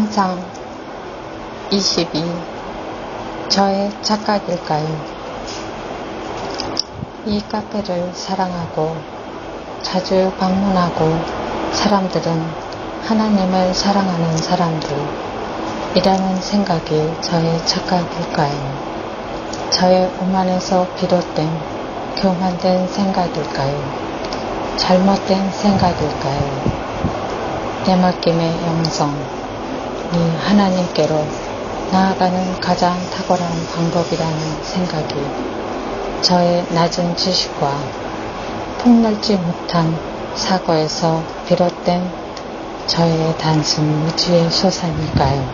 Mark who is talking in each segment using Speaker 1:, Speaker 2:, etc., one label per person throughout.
Speaker 1: 찬상 22 저의 착각일까요? 이 카페를 사랑하고 자주 방문하고 사람들은 하나님을 사랑하는 사람들이라는 생각이 저의 착각일까요? 저의 오만에서 비롯된 교만된 생각일까요? 잘못된 생각일까요? 내맡김의 영성이 하나님께로 나아가는 가장 탁월한 방법이라는 생각이 저의 낮은 지식과 폭넓지 못한 사고에서 비롯된 저의 단순 무지의 소산일까요?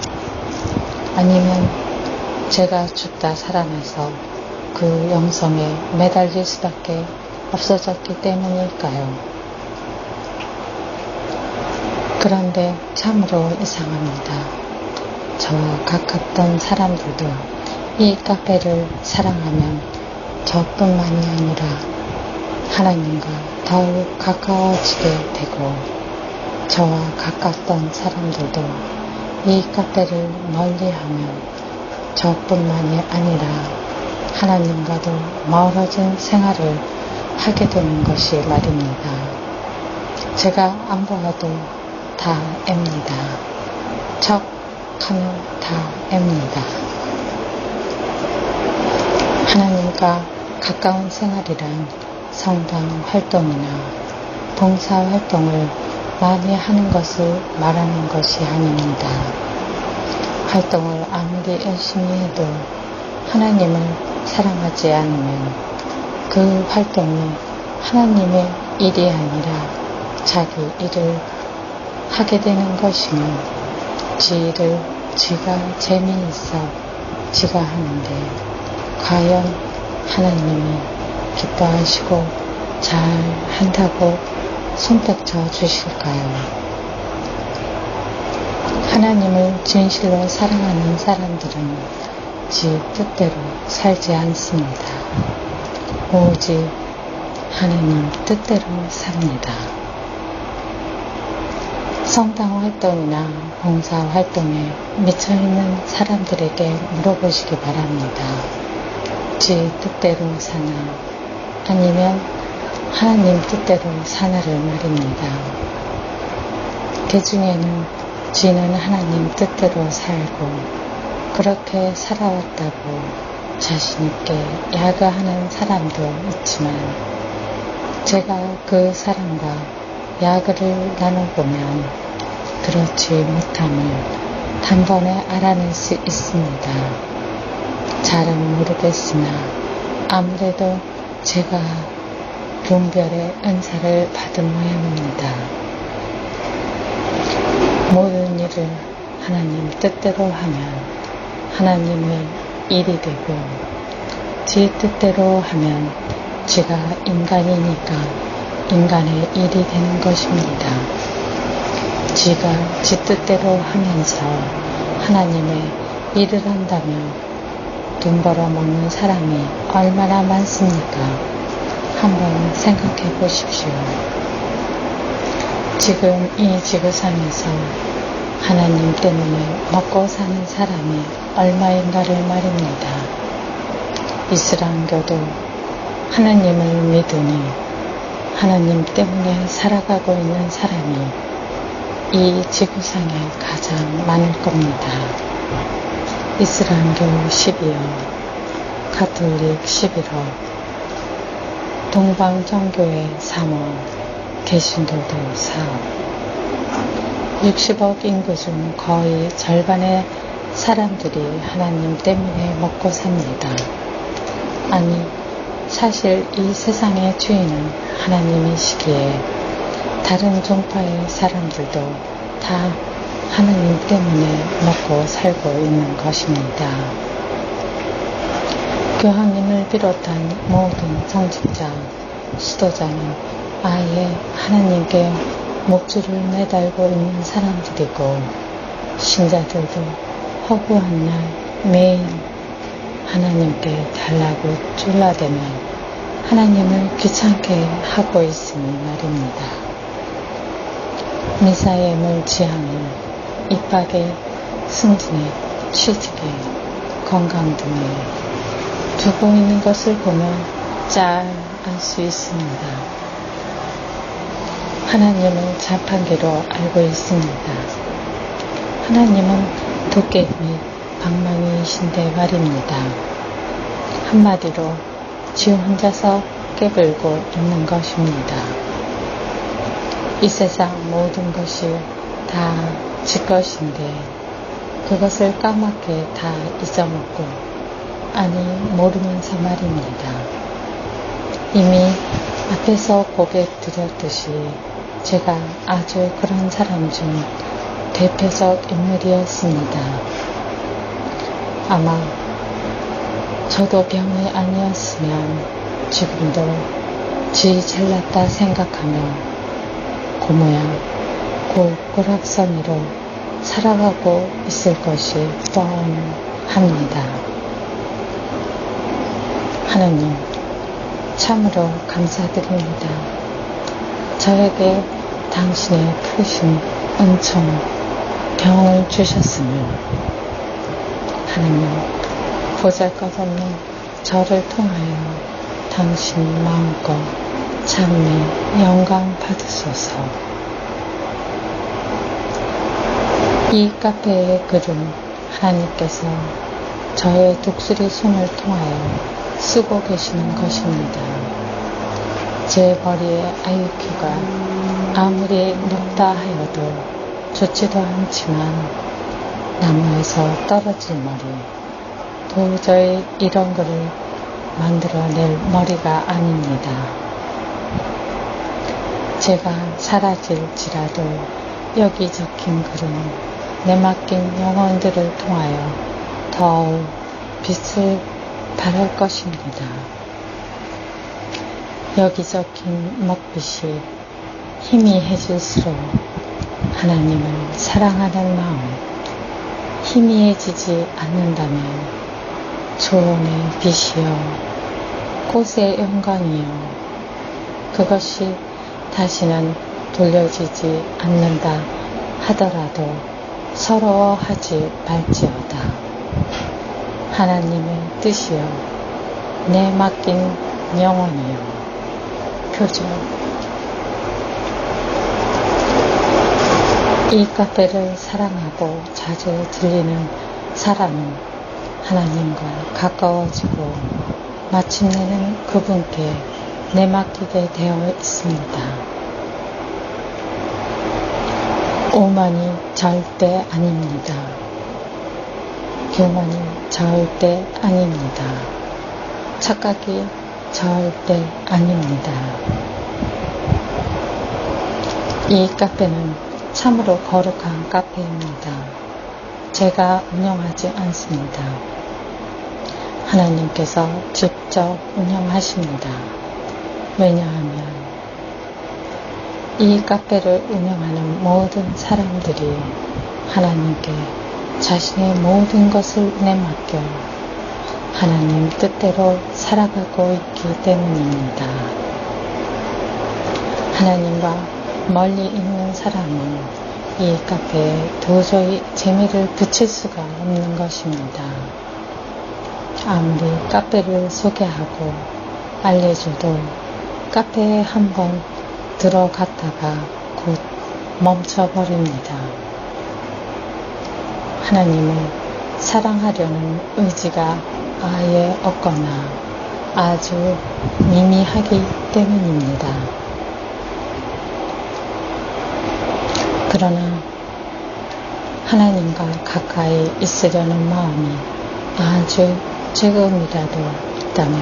Speaker 1: 아니면 제가 죽다 살아나서 그 영성에 매달릴 수밖에 없어졌기 때문일까요? 그런데 참으로 이상합니다. 저와 가깝던 사람들도 이 카페를 사랑하면 저뿐만이 아니라 하나님과 더욱 가까워지게 되고 저와 가깝던 사람들도 이 카페를 멀리하면 저뿐만이 아니라 하나님과도 멀어진 생활을 하게 되는 것이 말입니다. 제가 안 보아도 다 앱니다. 척 하면 다 앱니다. 하나님과 가까운 생활이란 성당 활동이나 봉사 활동을 많이 하는 것을 말하는 것이 아닙니다. 활동을 아무리 열심히 해도 하나님을 사랑하지 않으면 그 활동이 하나님의 일이 아니라 자기 일을 하게 되는 것이면 지 일을 지가 재미있어 지가 하는데 과연 하나님이 기뻐하시고 잘 한다고 손뼉쳐 주실까요? 하나님을 진실로 사랑하는 사람들은 지 뜻대로 살지 않습니다. 오직 하나님 뜻대로 삽니다. 성당 활동이나 봉사 활동에 미쳐있는 사람들에게 물어보시기 바랍니다. 지 뜻대로 사나 아니면 하나님 뜻대로 사나를 말입니다. 그 중에는 지는 하나님 뜻대로 살고 그렇게 살아왔다고 자신있게 야가하는 사람도 있지만 제가 그 사람과 야그를 나눠보면 그렇지 못함을 단번에 알아낼 수 있습니다. 잘은 모르겠으나 아무래도 제가 분별의 은사를 받은 모양입니다. 모든 일을 하나님 뜻대로 하면 하나님의 일이 되고 지 뜻대로 하면 지가 인간이니까 인간의 일이 되는 것입니다. 지가 지 뜻대로 하면서 하나님의 일을 한다면 돈 벌어 먹는 사람이 얼마나 많습니까? 한번 생각해 보십시오. 지금 이 지구상에서 하나님 때문에 먹고 사는 사람이 얼마인가를 말입니다. 이슬람교도 하나님을 믿으니 하나님 때문에 살아가고 있는 사람이 이 지구상에 가장 많을 겁니다. 이슬람교 12억, 가톨릭 11억, 동방정교회 3억, 개신도도 4억. 60억 인구 중 거의 절반의 사람들이 하나님 때문에 먹고 삽니다. 아니, 사실 이 세상의 주인은 하나님이시기에 다른 종파의 사람들도 다 하나님 때문에 먹고 살고 있는 것입니다. 교황님을 비롯한 모든 정직자, 수도자는 아예 하나님께 목줄을 매달고 있는 사람들이고 신자들도 허구한 날 매일 하나님께 달라고 졸라대면 하나님을 귀찮게 하고 있으니 말입니다. 미사의 물지향을 입박에 승진에, 취직에, 건강 등에 두고 있는 것을 보면 잘 알 수 있습니다. 하나님을 자판기로 알고 있습니다. 하나님은 도깨 및 방망이이신데 말입니다. 한마디로 지 혼자서 깨불고 있는 것입니다. 이 세상 모든 것이 다 지 것인데 그것을 까맣게 다 잊어먹고 아니 모르면서 말입니다. 이미 앞에서 고개 드렸듯이 제가 아주 그런 사람 중 대표적 인물이었습니다. 아마 저도 병이 아니었으면 지금도 지 잘났다 생각하며 그 고모양 고꾸락선이로 살아가고 있을 것이 뻔합니다. 하느님 참으로 감사드립니다. 저에게 당신의 크신 은총 병을 주셨음을 하느님 보잘것없는 저를 통하여 당신 마음껏 참미 영광 받으소서. 이 카페의 글은 하나님께서 저의 독수리 손을 통하여 쓰고 계시는 것입니다. 제 머리의 아이큐가 아무리 높다 하여도 좋지도 않지만 나무에서 떨어질 머리 도저히 이런 거를 만들어낼 머리가 아닙니다. 제가 사라질지라도 여기 적힌 글은 내 맡긴 영혼들을 통하여 더욱 빛을 발할 것입니다. 여기 적힌 먹빛이 희미해질수록 하나님을 사랑하는 마음 희미해지지 않는다면 조언의 빛이요 꽃의 영광이요 그것이 다시는 돌려지지 않는다 하더라도 서러워하지 말지어다. 하나님의 뜻이요 내 맡긴 영혼이요 표정 이 카페를 사랑하고 자주 들리는 사람은 하나님과 가까워지고 마침내는 그분께 내맡기게 되어 있습니다. 오만이 절대 아닙니다. 교만이 절대 아닙니다. 착각이 절대 아닙니다. 이 카페는 참으로 거룩한 카페입니다. 제가 운영하지 않습니다. 하나님께서 직접 운영하십니다. 왜냐하면 이 카페를 운영하는 모든 사람들이 하나님께 자신의 모든 것을 내맡겨 하나님 뜻대로 살아가고 있기 때문입니다. 하나님과 멀리 있는 사람은 이 카페에 도저히 재미를 붙일 수가 없는 것입니다. 아무리 카페를 소개하고 알려줘도 카페에 한번 들어갔다가 곧 멈춰버립니다. 하나님을 사랑하려는 의지가 아예 없거나 아주 미미하기 때문입니다. 그러나 하나님과 가까이 있으려는 마음이 아주 조금이라도 있다면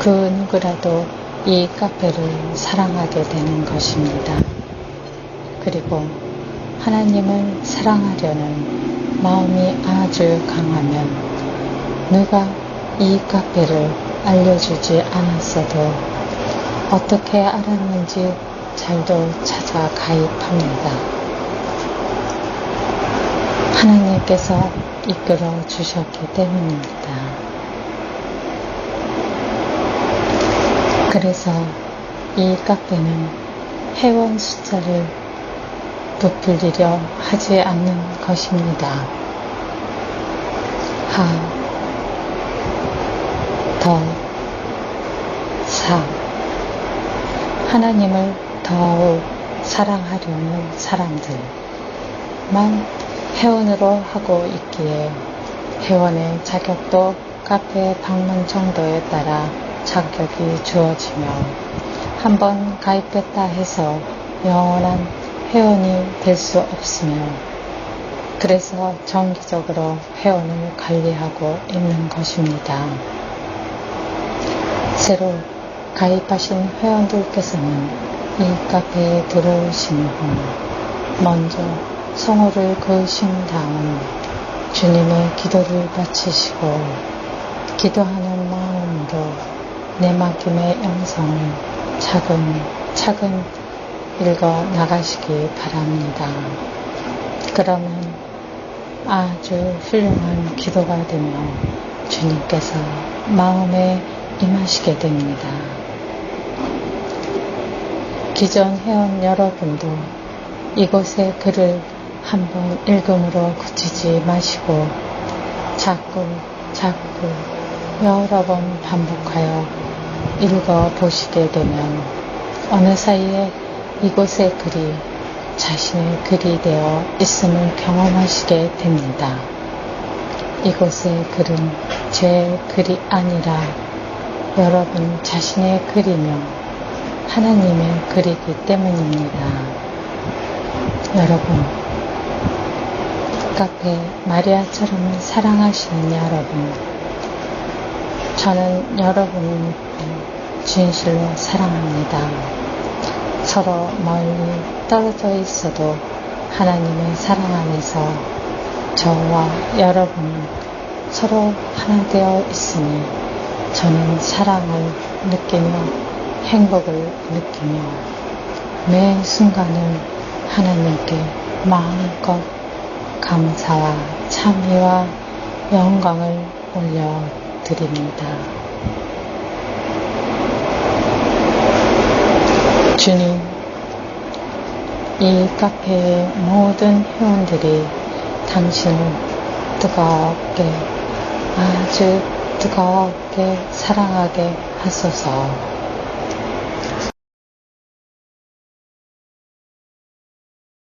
Speaker 1: 그 누구라도 이 카페를 사랑하게 되는 것입니다. 그리고 하나님을 사랑하려는 마음이 아주 강하면 누가 이 카페를 알려주지 않았어도 어떻게 알았는지 잘도 찾아 가입합니다. 하나님께서 이끌어 주셨기 때문입니다. 그래서 이 카페는 회원 숫자를 부풀리려 하지 않는 것입니다. 하, 더, 사. 하나님을 더욱 사랑하려는 사람들만 회원으로 하고 있기에 회원의 자격도 카페 방문 정도에 따라 자격이 주어지며 한번 가입했다 해서 영원한 회원이 될 수 없으며 그래서 정기적으로 회원을 관리하고 있는 것입니다. 새로 가입하신 회원들께서는 이 카페에 들어오신 후 먼저 성호를 그으신 다음 주님의 기도를 바치시고 기도하는 마음으로 내 맡김의 영성을 차근차근 읽어 나가시기 바랍니다. 그러면 아주 훌륭한 기도가 되며 주님께서 마음에 임하시게 됩니다. 기존 회원 여러분도 이곳의 글을 한번 읽음으로 그치지 마시고 자꾸 자꾸 여러 번 반복하여 읽어 보시게 되면 어느 사이에 이곳의 글이 자신의 글이 되어 있음을 경험하시게 됩니다. 이곳의 글은 제 글이 아니라 여러분 자신의 글이며 하나님의 글이기 때문입니다. 여러분, 카페 마리아처럼 사랑하시는 여러분, 저는 여러분을 진실로 사랑합니다. 서로 멀리 떨어져 있어도 하나님의 사랑 안에서 저와 여러분은 서로 하나 되어 있으니 저는 사랑을 느끼며 행복을 느끼며 매 순간을 하나님께 마음껏 감사와 참회와 영광을 올려드립니다. 주님, 이 카페의 모든 회원들이 당신을 뜨겁게, 아주 뜨겁게 사랑하게 하소서.